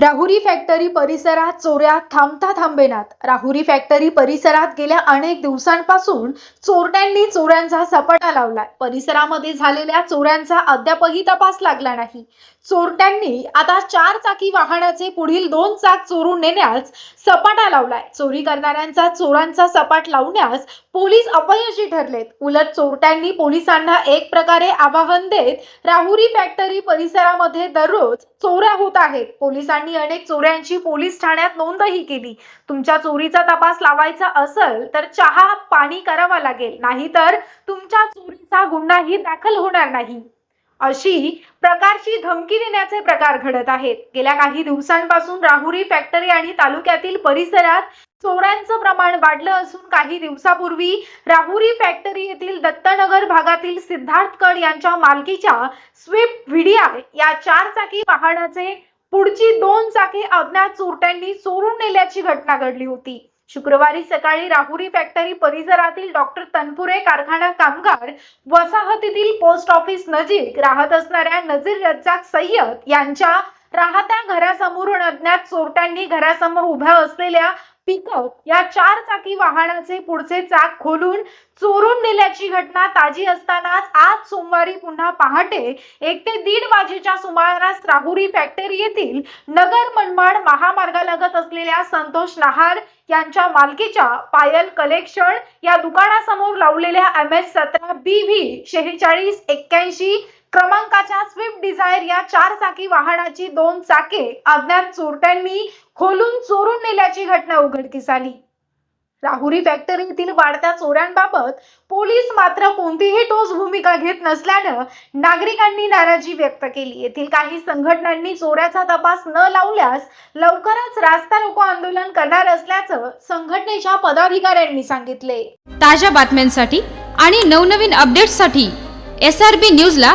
Rahuri factory परिसरात चोऱ्या थांबता थांबेनात. राहुरी फॅक्टरी परिसरात गेल्या अनेक दिवसांपासून चोरट्यांनी चोऱ्यांचा सपाटा लावलाय. परिसरामध्ये झालेल्या चोऱ्यांचा अद्यापही तपास लागला नाही. चोरट्यांनी आता चार चाकी वाहनाचे पुढील दोन चाक चोरून नेण्यास सपाटा लावलाय. चोरी करणाऱ्यांचा चोरांचा सपाट लावण्यास पोलीस अपयशी ठरलेत. उलट चोरट्यांनी पोलिसांना एक प्रकारे आवाहन देत राहुरी फॅक्टरी परिसरामध्ये दररोज चोऱ्या होत आहेत. पोलिसांनी अनेक चोऱ्यांची पोलीस ठाण्यात नोंदही केली. तुमच्या चोरीचा तपास लावायचा असेल तर चहा पाणी करावा लागेल. नाहीतर तुमच्या चोरीचा गुन्हाही दाखल होणार नाही. अशी प्रकारची धमकी देण्याचे प्रकार घडत आहेत. गेल्या काही दिवसांपासून राहुरी फॅक्टरी आणि तालुक्यातील परिसरात चोऱ्यांचं प्रमाण वाढलं असून काही दिवसापूर्वी राहुरी फॅक्टरी येथील दत्तनगर भागातील सिद्धार्थ कड यांच्या मालकीच्या स्विफ्ट व्हीडीआय या चार चाकी वाहनाचे पुढची दोन चाके अज्ञात चोरट्यांनी चोरून नेल्याची घटना घडली होती. शुक्रवारी सकाळी राहुरी फॅक्टरी परिसरातील डॉक्टर तनपुरे कारखाना कामगार वसाहतीतील पोस्ट ऑफिस नजीक राहत असणाऱ्या नजीर रज्जाक सय्यद यांच्या राहत्या घरासमोरून अज्ञात चोरट्यांनी घरासमोर उभ्या असलेल्या पिकअप या चार चाकी वाहनाचे पुढचे चाक खोलून चोरून नेल्याची घटना ताजी असतानाच आज सोमवारी पुन्हा पहाटे एक ते दीड वाजेच्या सुमारास राहुरी फॅक्टरी येथील नगर मनमाड महामार्गालगत असलेल्या संतोष नहार यांच्या मालकीच्या पायल कलेक्शन या दुकानासमोर लावलेल्या एम एस सतरा बी व्ही शेहेचाळीस एक्क्याऐंशी क्रमांकाच्या स्विफ्ट डिझायर या चार चाकी वाहनाची दोन चाके अज्ञात चोरट्यांनी खोलून चोरून नेल्याची घटना उघडकीस आली. राहुरी फॅक्टरीतील वाढत्या चोऱ्यांबाबत पोलीस मात्र कोणतीही ठोस भूमिका घेत नसल्यानं नागरिकांनी नाराजी व्यक्त केली. येथील काही संघटनांनी चोऱ्याचा तपास न लावल्यास लवकरच रास्ता रोको आंदोलन करणार असल्याचं संघटनेच्या पदाधिकाऱ्यांनी सांगितले. ताज्या बातम्यांसाठी आणि नवनवीन अपडेट्ससाठी एस आर बी न्यूजला